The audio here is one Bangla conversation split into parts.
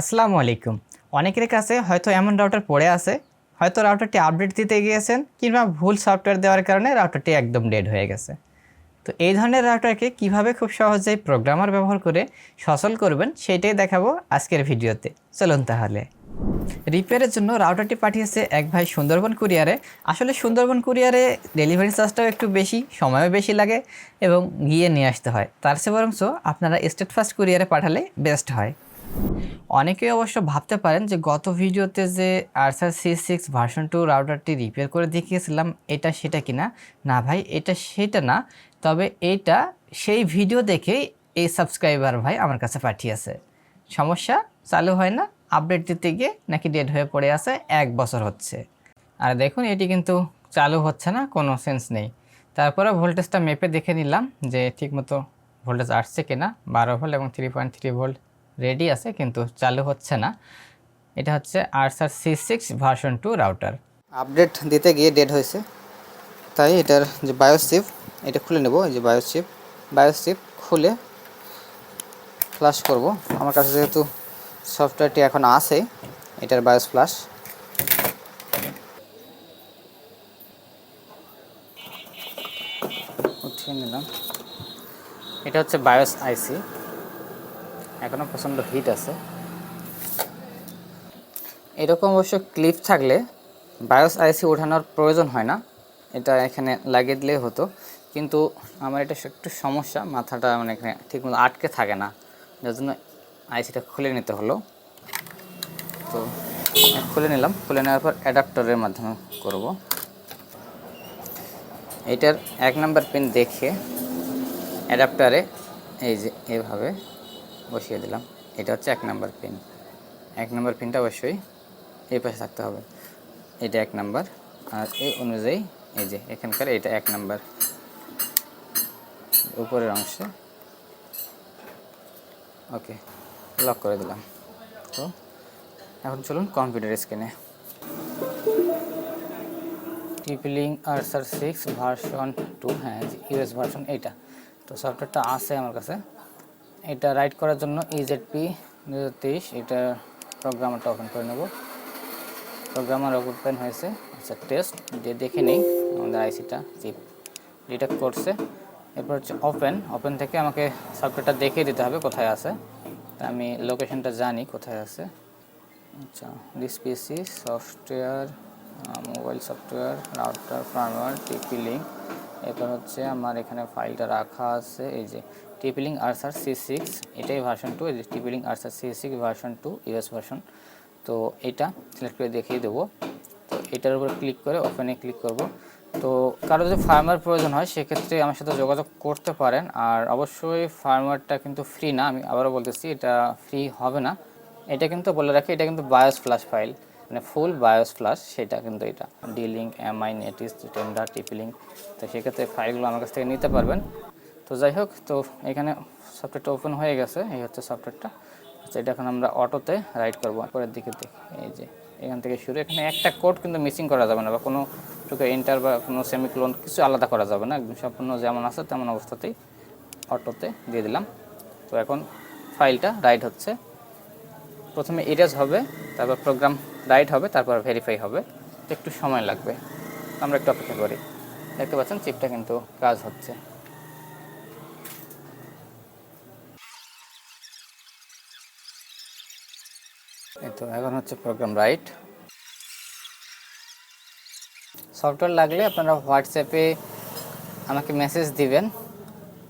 আসসালামু আলাইকুম। অনেকের কাছে হয়তো এমন রাউটার পড়ে আছে, হয়তো রাউটারটি আপডেট দিতে গিয়েছেন কিংবা ভুল সফটওয়্যার দেওয়ার কারণে রাউটারটি একদম ডেড হয়ে গেছে। তো এই ধরনের রাউটারকে কীভাবে খুব সহজেই প্রোগ্রামার ব্যবহার করে সচল করবেন সেটাই দেখাবো আজকের ভিডিওতে। চলুন তাহলে। রিপেয়ারের জন্য রাউটারটি পাঠিয়েছে এক ভাই সুন্দরবন কুরিয়ারে আসলে সুন্দরবন কুরিয়ারে ডেলিভারি চার্জটাও একটু বেশি, সময়ও বেশি লাগে এবং গিয়ে নিয়ে আসতে হয়। তার চেয়ে বরঞ্চ আপনারা স্টেট ফার্স্ট কুরিয়ারে পাঠালে বেস্ট হয়। অনেকেই অবশ্য ভাবতে পারেন যে গত ভিডিওতে যে archer C six version two রাউটারটি repair করে দেখিয়েছিলাম, এটা সেটা কিনা? না ভাই, এটা সেটা না। তবে এইটা সেই ভিডিও দেখেই এই সাবস্ক্রাইবার ভাই আমার কাছে পাঠিয়েছে। সমস্যা? চালু হয় না? আপডেট দিতে গিয়ে নাকি ডেট হয়ে পড়ে আছে? এক বছর হচ্ছে। আর দেখুন, এটি কিন্তু চালু হচ্ছে না, কোনো সেন্স নেই। তারপরে ভোল্টেজটা মেপে দেখে নিলাম যে ঠিকমতো ভোল্টেজ আসছে কিনা, বারো ভোল্ট এবং three point three volt ready আছে, কিন্তু চালু হচ্ছে না। এটা হচ্ছে archer C six version two router. Update দিতে গিয়ে ডেট হয়েছে। তাই এটার যে বায়োসিপ এটা খুলে নেব, এই যে বায়োসিপ বায়োসিপ খুলে ফ্লাশ করব। আমার কাছে যেহেতু সফটওয়্যারটি এখন আছে, এটার বায়োস ফ্লাশ উঠিয়ে নিলাম। এটা হচ্ছে বায়োস আইসি। এখনও প্রচণ্ড হিট আছে। এরকম অবশ্য ক্লিপ থাকলে বায়োস আইসি ওঠানোর প্রয়োজন হয় না। এটা এখানে লাগিয়ে দিলেই হতো। কিন্তু আমার এটা একটু সমস্যা, মাথাটা মানে এখানে ঠিকমতো আটকে থাকে না। যার জন্য আইসিটা খুলে নিতে হলো। তো খুলে নিলাম। খুলে নেওয়ার পর অ্যাডাপ্টারের মাধ্যমে করব। এটার এক নাম্বার পিন দেখে অ্যাডাপ্টারে এই যে এভাবে বসিয়ে দিলাম। এটা হচ্ছে এক নাম্বার পিন এক নাম্বার পিনটা অবশ্যই এই পাশে থাকতে হবে। এটা এক নাম্বার। আর এই অনুযায়ী এই যে এখানকার এটা এক নাম্বার। উপরের অংশে। ওকে লক করে দিলাম। তো এখন চলুন কম্পিউটার স্ক্রিনে TP Link archer six version two হ্যাঁ ইউএস ভার্সন এইটা। তো সফটওয়্যারটা আছে আমার কাছে। এটা রাইট করার জন্য ইজেডপি দু হাজার তেইশ, এটা প্রোগ্রামারটা ওপেন করে নেব। প্রোগ্রামার ওপেন হয়েছে আচ্ছা টেস্ট দিয়ে দেখে নেই, আমাদের আইসিটা চিপ ডিটেক্ট করছে। এরপর হচ্ছে ওপেন ওপেন থেকে আমাকে সফটওয়্যারটা দেখিয়ে দিতে হবে কোথায় আছে। আমি লোকেশনটা জানি কোথায় আছে। আচ্ছা this PC software mobile software router firmware TP Link এরপর হচ্ছে আমার এখানে ফাইলটা রাখা আছে, এই যে TP Link archer C six, এটাই ভার্সন টু এই যে TP Link archer C six version two US version তো এটা সিলেক্ট করে দেখিয়ে দেবো। তো এটার উপর ক্লিক করে ওপেনে ক্লিক করব। তো কারও যদি ফার্মার প্রয়োজন হয়, সেক্ষেত্রে আমার সাথে যোগাযোগ করতে পারেন। আর অবশ্যই ফার্মারটা কিন্তু ফ্রি না, আমি আবারও বলতেছি, এটা ফ্রি হবে না। এটা কিন্তু বলে রাখি, এটা কিন্তু বায়োস ফ্লাশ ফাইল মানে ফুল বায়োস ফ্লাশ সেটা কিন্তু এটা। D Link MI Netis Tenda TP Link তো সেক্ষেত্রে ফাইলগুলো আমার কাছ থেকে নিতে পারবেন। তো যাই হোক, তো এখানে সফটওয়্যারটা ওপেন হয়ে গেছে, এই হচ্ছে সফটওয়্যারটা আচ্ছা এটা এখন আমরা অটোতে রাইড করব। পরের দিকে দেখি, এই যে, এখান থেকে শুরু। এখানে একটা কোড কিন্তু মিসিং করা যাবে না, বা কোনো টুকে এন্টার বা কোনো সেমিক্লোন কিছু আলাদা করা যাবে না। একদম সম্পূর্ণ যেমন আছে তেমন অবস্থাতেই অটোতে দিয়ে দিলাম। তো এখন ফাইলটা রাইড হচ্ছে। প্রথমে ইরেজ হবে, তারপর প্রোগ্রাম রাইট হবে, তারপর ভেরিফাই হবে। একটু সময় লাগবে। আমরা একটু অপেক্ষা করি। দেখতে পাচ্ছেন চিপটা কিন্তু কাজ হচ্ছে। তো, এখন হচ্ছে প্রোগ্রাম রাইট সফটওয়্যার লাগলে আপনারা হোয়াটসঅ্যাপে আমাকে মেসেজ দিবেন।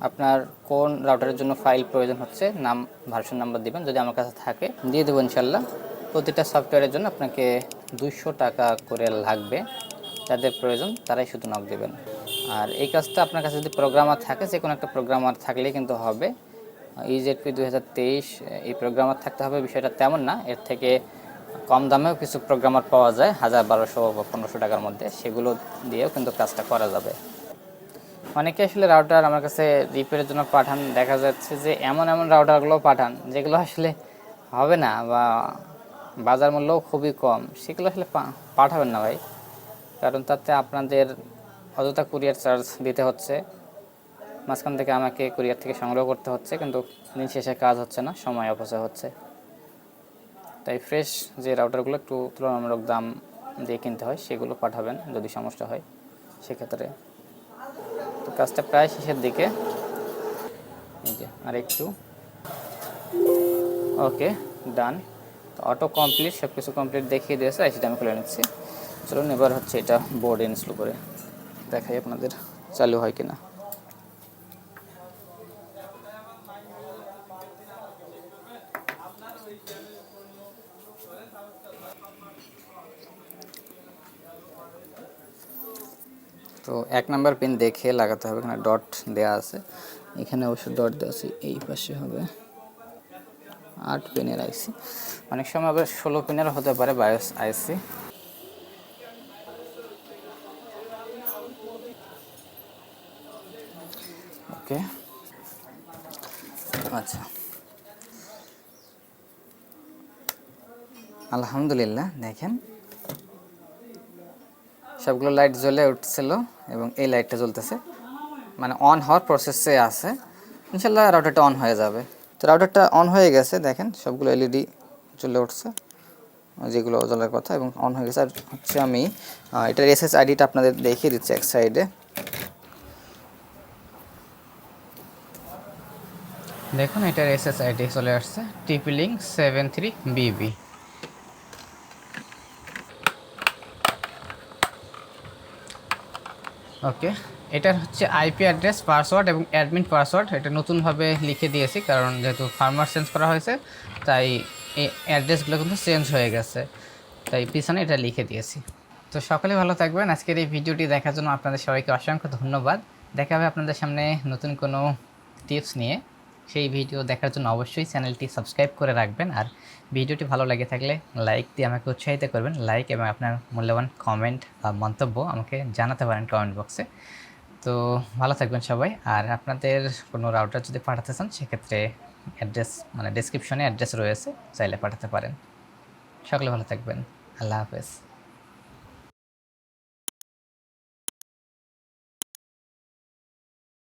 আপনার কোন রাউটারের জন্য ফাইল প্রয়োজন হচ্ছে, নাম ভার্সন নাম্বার দিবেন। যদি আমার কাছে থাকে, দিয়ে দেবো ইনশাল্লাহ। প্রতিটা সফটওয়্যারের জন্য আপনাকে দুশো টাকা করে লাগবে। যাদের প্রয়োজন তারাই শুধু নক দেবেন। আর এই কাজটা আপনার কাছে যদি প্রোগ্রামার থাকে যে কোনো একটা প্রোগ্রামার থাকলেই কিন্তু হবে। ইজেডপি দুই হাজার তেইশ, এই প্রোগ্রামার থাকতে হবে, বিষয়টা তেমন না। এর থেকে কম দামেও কিছু প্রোগ্রামার পাওয়া যায়, হাজার বারোশো বা পনেরোশো টাকার মধ্যে। সেগুলো দিয়েও কিন্তু কাজটা করা যাবে। অনেকে আসলে রাউটার আমার কাছে রিপেয়ারের জন্য পাঠান। দেখা যাচ্ছে যে এমন এমন রাউটারগুলো পাঠান, যেগুলো আসলে হবে না বা বাজার মূল্যও খুবই কম। সেগুলো আসলে পাঠাবেন না ভাই। কারণ তাতে আপনাদের অযথা কুরিয়ার চার্জ দিতে হচ্ছে। মাঝখান থেকে আমাকে কুরিয়ার থেকে সংগ্রহ করতে হচ্ছে, কিন্তু দিন শেষে কাজ হচ্ছে না, সময় অপচয় হচ্ছে। তাই ফ্রেশ যে রাউটারগুলো একটু তুলনামূলক দাম দিয়ে কিনতে হয়, সেগুলো পাঠাবেন যদি সমস্যা হয়, সেক্ষেত্রে। তো কাজটা প্রায় শেষের দিকে। আর একটু ওকে ডান তো অটো কমপ্লিট সব কিছু কমপ্লিট দেখিয়ে দিয়েছে সেটা আমি খুলে নিচ্ছি। চলুন, এবার হচ্ছে এটা বোর্ড ইনস্টল করে দেখাই আপনাদের চালু হয় কিনা। তো এক নাম্বার পিন দেখে লাগাতে হবে, এখানে ডট দেওয়া আছে। এখানে অবশ্য ডট দেওয়া আছে, এই পাশে হবে আট পিনের আইসি অনেক সময় আবার ষোলো পিনের হতে পারে বায়োস আইসি ওকে। আচ্ছা। আলহামদুলিল্লাহ, দেখেন। সবগুলো লাইট জ্বলে উঠছিল এবং এই লাইটটা জ্বলতেছে। মানে অন হওয়ার প্রসেসে আছে। ইনশাল্লাহ রাউটারটা অন হয়ে যাবে। তো রাউটারটা অন হয়ে গেছে, দেখেন, সবগুলো এলইডি জ্বলে উঠছে, যেগুলো জ্বলার কথা এবং অন হয়ে গেছে। আর হচ্ছে আমি এটার এসএস আইডিটা আপনাদের দেখিয়ে দিচ্ছি এক সাইডে দেখুন, এটার এসএস আইডি চলে আসছে টিপি লিঙ্ক সেভেন থ্রি বিবি ওকে এটার হচ্ছে আইপি অ্যাড্রেস পাসওয়ার্ড এবং অ্যাডমিন পাসওয়ার্ড এটা নতুনভাবে লিখে দিয়েছি কারণ যেহেতু ফার্মার চেঞ্জ করা হয়েছে, তাই এই অ্যাড্রেসগুলো কিন্তু চেঞ্জ হয়ে গেছে। তাই পিছনে এটা লিখে দিয়েছি। তো সকলে ভালো থাকবেন। আজকের এই ভিডিওটি দেখার জন্য আপনাদের সবাইকে অসংখ্য ধন্যবাদ। দেখা হবে আপনাদের সামনে নতুন কোনো টিপস নিয়ে। সেই ভিডিও দেখার জন্য অবশ্যই চ্যানেলটি সাবস্ক্রাইব করে রাখবেন। আর ভিডিওটি ভালো লাগে থাকলে লাইক দিয়ে আমাকে উৎসাহিত করবেন। লাইক এবং আপনার মূল্যবান কমেন্ট বা মন্তব্য আমাকে জানাতে পারেন কমেন্ট বক্সে তো ভালো থাকবেন সবাই। আর আপনাদের কোনো রাউটার যদি পাঠাতে চান, সেক্ষেত্রে অ্যাড্রেস মানে ডিসক্রিপশনে অ্যাড্রেস রয়েছে, চাইলে পাঠাতে পারেন। সকলে ভালো থাকবেন। আল্লাহ হাফেজ।